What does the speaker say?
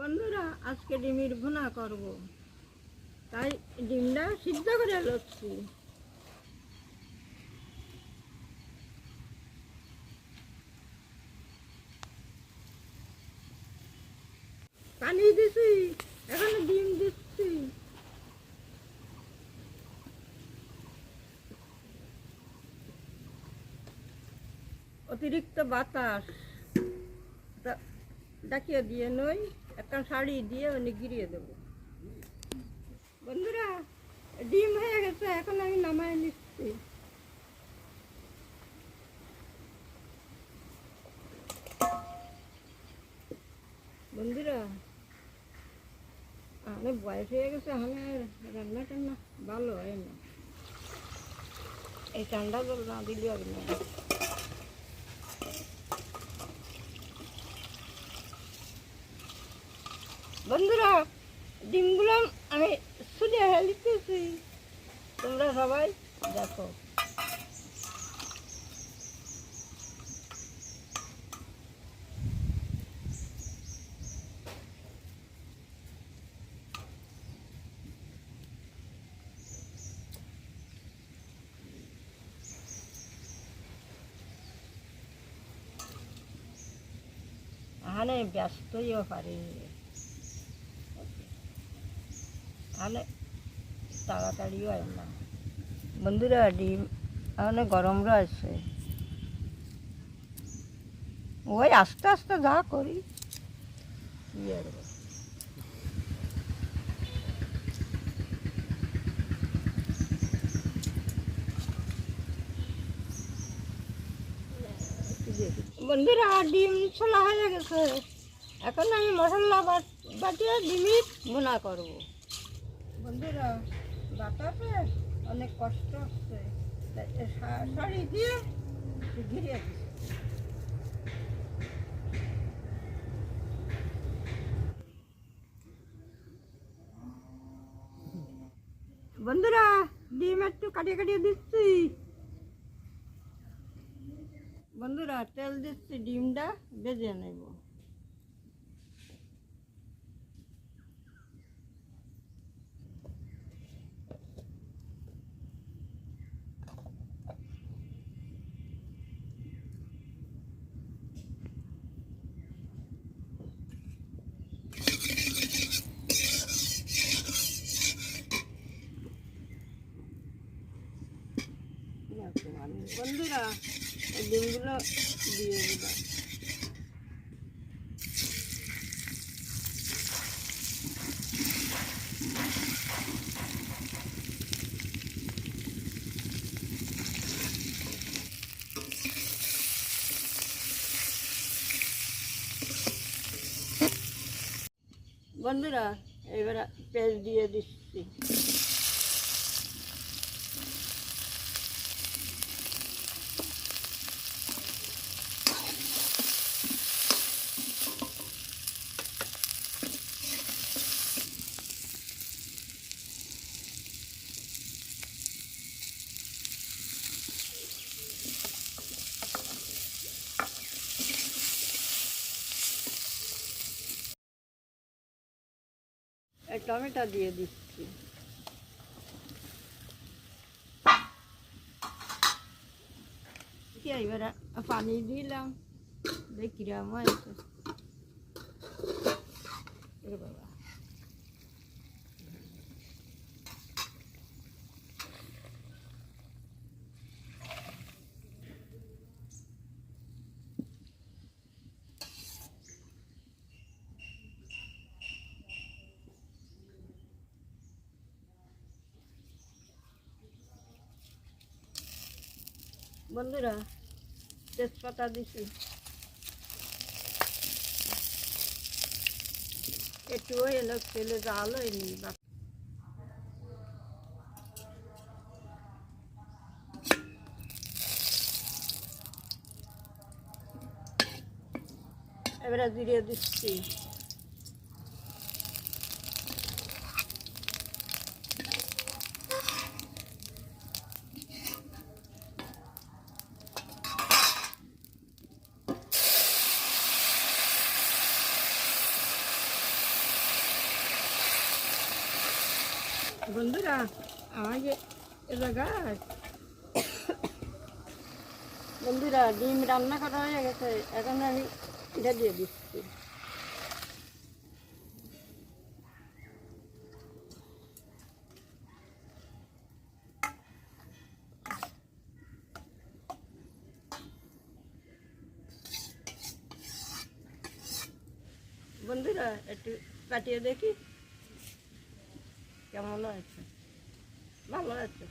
বন্ধুরা, আজকে ডিমের ভুনা করব। তাই ডিমটা সিদ্ধ করে লচ্ছি। পানি দিছি, এখন ডিম দিচ্ছি। অতিরিক্ত বাতাস। ডাকিয়ে দিয়ে নই। একটা শাড়ি দিয়ে মানে গিরিয়ে দেবো। বন্ধুরা, ডিম হয়ে গেছে, এখন আমি নামায় নিচ্ছি। বন্ধুরা, অনেক বয়স হয়ে গেছে আমি আর রান্না টান্না ভালো হয় না। এই ঠান্ডা জল না দিলে হবে না। বন্ধুরা ডিমগুলো আমি সুজে হেলিতেছি তোমরা সবাই দেখো। আনে ব্যস্তই পারে। তাহলে তাড়াতাড়ি না। বন্ধুরা, ডিম ওখানে গরম রয়েছে। ওই আস্তে আস্তে যা করি। কি আর বন্ধুরা, ডিম ছোলা হয়ে গেছে। এখন আমি মশলা বাটিয়ে ডিমির ভুনা করব। বন্ধুরা, বাতাসে অনেক কষ্ট হচ্ছে। শাড়ি দিয়ে দিচ্ছি বন্ধুরা, ডিম একটু কাটিয়ে কাটিয়ে দিচ্ছি। বন্ধুরা, তেল দিচ্ছি, ডিমটা ভেজে নেব। বন্ধুরা এই ডিমগুলো দিয়ে দিলাম বন্ধুরা এবার পেঁয়াজ দিয়ে দিচ্ছি। টমেটো দিয়ে দিচ্ছি। এবার পানি দিলাম। দেখি এ বাবা। বন্ধুরা তেজপাতা দিছি। একটু এলো তেলে জাল হয়নি এবারে জিরে দিচ্ছি। বন্ধুরা, আমাকে এ জায়গায় বন্ধুরা, ডিম রান্না করা হয়ে গেছে, এখন আমি এটা দিয়ে দিচ্ছি। বন্ধুরা, একটু কাটিয়ে দেখি। কেমন আছে ভালো আছে